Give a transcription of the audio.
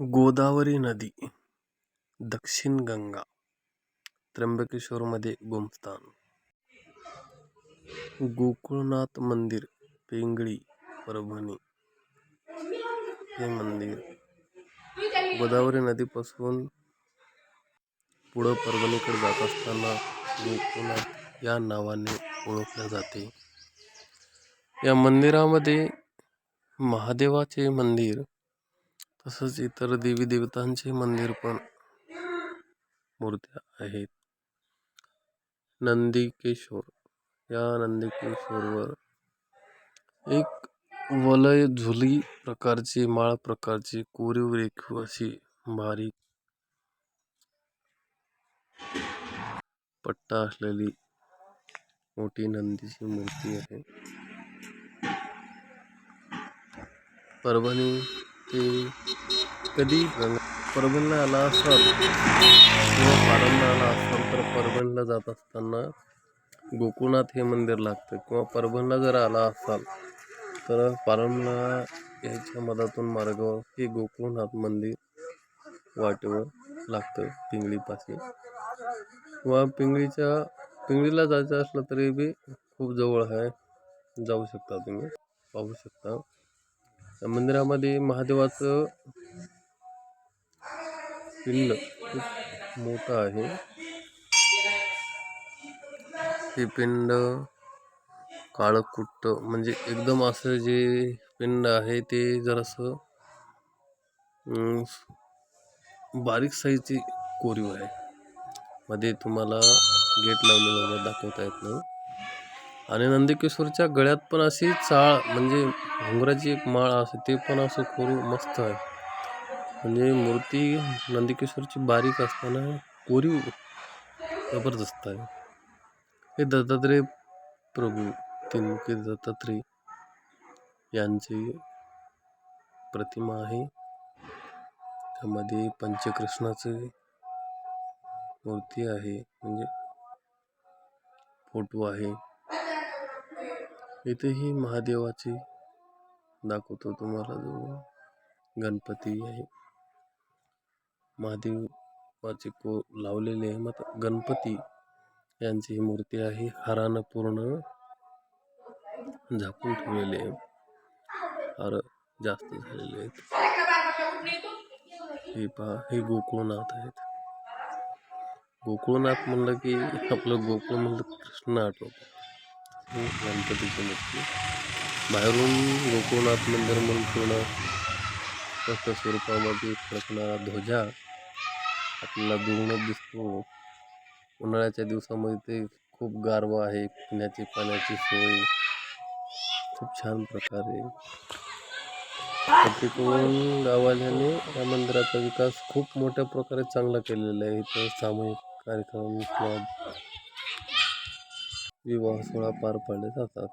गोदावरी नदी दक्षिण गंगा त्र्यंबकेश्वरमध्ये गोमस्थान गोकुळनाथ मंदिर पेंगळी परभणी हे मंदिर. गोदावरी नदीपासून पुढं परभणीकडे जात असताना गोकुळनाथ या नावाने ओळखले जाते. या मंदिरामध्ये महादेवाचे मंदिर तसंच इतर देवी देवतांचे मंदिर पण मूर्त्या आहेत. नंदिकेश्वर या नंदिकेश्वरवर एक वलय झुली प्रकारची, माळ प्रकारची, कोरीव रेखीव अशी बारीक पट्टा असलेली मोठी नंदीची मूर्ती आहे. परभणी ते कधी परभणीला आला असाल किंवा पारंबला आला असाल तर परभणीला जात असताना गोकुळनाथ हे मंदिर लागतं. किंवा परभणीला जर आला असाल तर पारंबला याच्या मधातून मार्गावर हे गोकुळनाथ मंदिर वाटेवर लागतं पिंगळीपाशी. किंवा पिंगळीच्या पिंगळीला जायचं असलं तरी बी खूप जवळ आहे. जाऊ शकता तुम्ही. पाहू शकता. मंदिरामध्ये महादेवाचं पिंड खूप मोठं आहे. हे पिंड काळकुट्ट म्हणजे एकदम असं जे पिंड आहे ते जरासं बारीक साईजची कोरीव आहे. मध्ये तुम्हाला गेट लावलेलं वगैरे दाखवता येत नाही. आणि नंदिकेश्वरच्या गळ्यात पण अशी चाळ म्हणजे घुंगराची एक माळ असते ते पण असं कोरीव मस्त आहे. म्हणजे मूर्ती नंदिकेश्वरची बारीक असताना कोरीव जबरदस्त आहे. हे दत्तात्रय प्रभू तीनमुखी दत्तात्रय यांची प्रतिमा आहे. त्यामध्ये पंचकृष्णाचं मूर्ती आहे म्हणजे फोटो आहे. इथेही महादेवाची दाखवतो तुम्हाला जो गणपती आहे. महादेवाचे को लावलेले आहे मग गणपती यांची ही मूर्ती आहे. हारानं पूर्ण झाकून ठेवलेले आहे. हार जास्त झालेले आहेत. हे पहा हे गोकुळनाथ आहेत. गोकुळनाथ म्हणलं की आपलं गोकुळ म्हणलं की कृष्ण आठवतं. हो, हे गणपतीची मूर्ती बाहेरून गोकुळनाथ मंदिर म्हणून पूर्ण स्वस्त स्वरूपामध्ये फडकणारा ध्वजा आपल्याला दुरूनच दिसतो. उन्हाळ्याच्या दिवसामध्ये ते खूप गारवा आहे पिण्याची पाण्याची सोय खूप छान प्रकारे. तिकडून गावाल्याने या मंदिराचा विकास खूप मोठ्या प्रकारे चांगला केलेला आहे. इथं सामूहिक कार्यक्रम किंवा विवाह सोहळा पार पाडले जातात